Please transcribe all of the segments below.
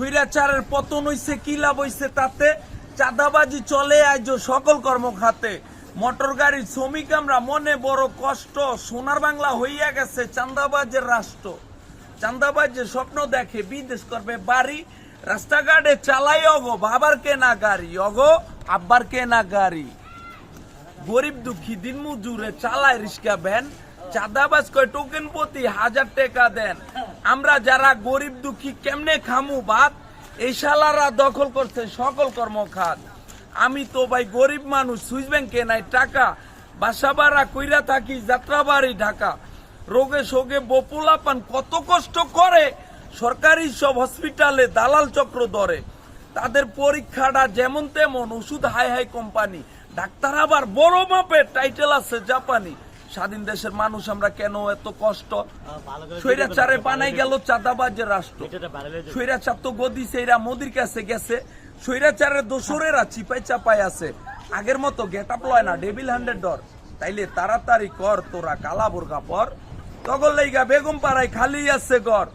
স্বৈরাচারের পতন হইছে, কি লাভ হইছে তাতে? চাঁদাবাজি চলে আজ সকল কর্মখাতে। মোটর গাড়ির শ্রমিক আমরা, মনে বড় কষ্ট। সোনার বাংলা হইয়া গেছে চাঁদাবাজের রাষ্ট্র। চাঁদাবাজের স্বপ্ন দেখে বিদেশ করবে বাড়ি। রাস্তাঘাটে চালাই, অগো, বাবার কেনা গাড়ি। অগো, আব্বার কেনা গাড়ি। গরিব দুঃখী দিন মজুরে চালায় রিক্সা ভ্যান। চাঁদাবাজ কয় টোকেন প্রতি হাজার টাকা দেন। আমরা যারা গরিব দুঃখী কেমনে খামু ভাত এই শালারা দখল করছে সকল কর্মখাত। আমি তো ভাই গরিব মানুষ, সুইস ব্যাংকে নাই, টাকা। বাসা ভাড়া কইরা থাকি যাত্রাবাড়ি ঢাকা। রোগে শোগে বপুলাপান কত কষ্ট করে। সরকারি সব হসপিটালে দালাল চক্র ধরে। তাদের পরীক্ষাটা যেমন তেমন, ওষুধ হাই হাই কোম্পানি। ডাক্তার আবার বড় মাপের, টাইটেল আছে জাপানি। স্বাধীন দেশের মানুষ আমরা কেন এত কষ্ট? স্বৈরাচারে বানাই গেল চাঁদাবাজের রাষ্ট্র। স্বৈরাচার তো গদি সেইরা মোদির কাছে গেছে। স্বৈরাচারের দোসরেরা চিপাই চাপাই আছে। আগের মতো গেট আপ লয় না ডেবিল হান্ড্রেড ডর। তাইলে তাড়াতাড়ি কর তোরা কালা বোরগা পর। তগল লাইগা বেগম পাড়ায় খালি আছে ঘর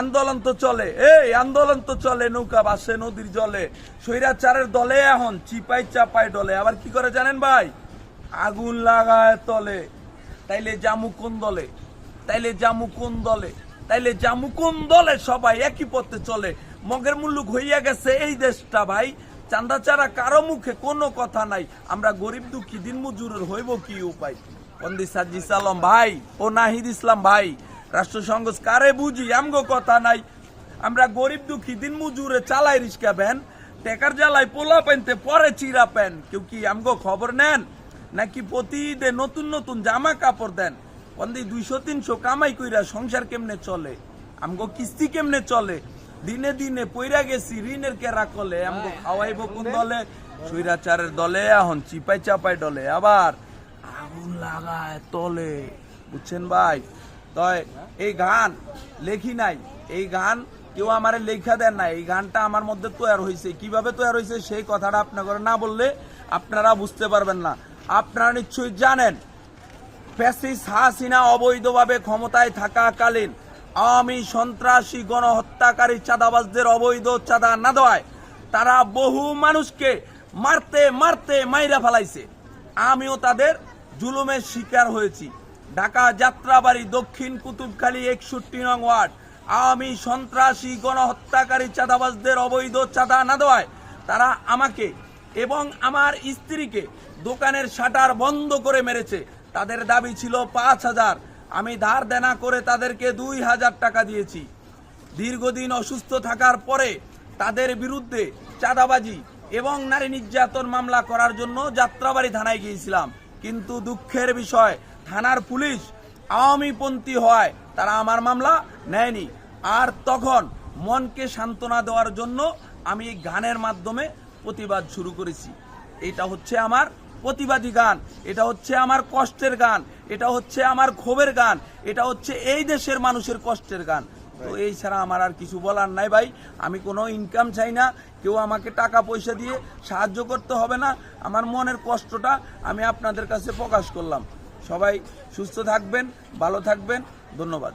আন্দোলন তো চলে এই আন্দোলন তো চলে নৌকা বাসে নদীর জলে। স্বৈরাচারের দলে এখন চিপাই চাপাই ডলে। আবার কি করে জানেন ভাই? আগুন লাগায় তলে। তাইলে জামু কোন দলে? তাইলে জামু কোন দলে? তাইলে জামু কোন দলে সবাই একই পথে চলে? মগের মুল্লুক হইয়া গেছে এই দেশটা ভাই। চান্দা চারা কারও মুখে কোনো কথা নাই। আমরা গরিব দুঃখী, দিন মজুরের হইব কি উপায়? বন্দি ভাই ও নাহিদ ইসলাম ভাই, রাষ্ট্র কারে বুঝি? আমগো কথা নাই। আমরা গরিব দুঃখী, দিন মজুরে চালাই রিক্সা ভ্যান। টেকার জ্বালায় পোলা পেনতে পরে চিরা পেন কেউ কি আমগো খবর নেন? নাকি প্রতিদিন নতুন নতুন জামা কাপড় দেন? বন্দি দুইশো তিনশো কামাই কইরা সংসার কেমনে চলে? আমগো কিস্তি কেমনে চলে? দিনে দিনে পইরা গেছি ঋণের কেরা কলে? আমগো খাওয়াইব কোন দলে? সৈরাচারের দলে এখন চিপাই চাপাই ডলে আবার আগুন লাগায় তলে। বুঝছেন ভাই? তয় এই গান লেখি নাই। এই গান কেউ আমারে লেখা দেন না এই গানটা আমার মধ্যে তৈরি হয়েছে কীভাবে তৈরি হয়েছে সেই কথাটা আপনারা না বললে আপনারা বুঝতে পারবেন না। আপনারা নিশ্চয়ই জানেন, ফ্যাসিস হাসিনা অবৈধভাবে ক্ষমতায় থাকাকালীন আওয়ামী সন্ত্রাসী গণহত্যাকারী চাঁদাবাজদের অবৈধ চাঁদা না দেওয়ায় তারা বহু মানুষকে মারতে মারতে মাইরা ফেলাইছে। আমিও তাদের জুলুমের শিকার হয়েছি। ঢাকা যাত্রাবাড়ি দক্ষিণ কুতুবখালী একষট্টি নং ওয়ার্ড। আওয়ামী সন্ত্রাসী গণহত্যাকারী চাঁদাবাজদের অবৈধ চাঁদা না দেওয়ায় তারা আমাকে এবং আমার স্ত্রীকে দোকানের শাটার বন্ধ করে মেরেছে। তাদের দাবি ছিল পাঁচ হাজার। আমি ধার দেনা করে তাদেরকে দুই হাজার টাকা দিয়েছি। দীর্ঘদিন অসুস্থ থাকার পরে তাদের বিরুদ্ধে চাঁদাবাজি এবং নারী নির্যাতন মামলা করার জন্য যাত্রাবাড়ি থানায় গিয়েছিলাম। কিন্তু দুঃখের বিষয়, থানার পুলিশ আওয়ামীপন্থী হয় তারা আমার মামলা নেয়নি। আর তখন মনকে সান্ত্বনা দেওয়ার জন্য আমি গানের মাধ্যমে প্রতিবাদ শুরু করেছি। এটা হচ্ছে আমার প্রতিবাদী গান এটা হচ্ছে আমার কষ্টের গান এটা হচ্ছে আমার ক্ষোভের গান এটা হচ্ছে এই দেশের মানুষের কষ্টের গান। তো এই ছাড়া আমার আর কিছু বলার নাই ভাই। আমি কোনো ইনকাম চাই না কেউ আমাকে টাকা পয়সা দিয়ে সাহায্য করতে হবে না। আমার মনের কষ্টটা আমি আপনাদের কাছে প্রকাশ করলাম। সবাই সুস্থ থাকবেন ভালো থাকবেন। ধন্যবাদ।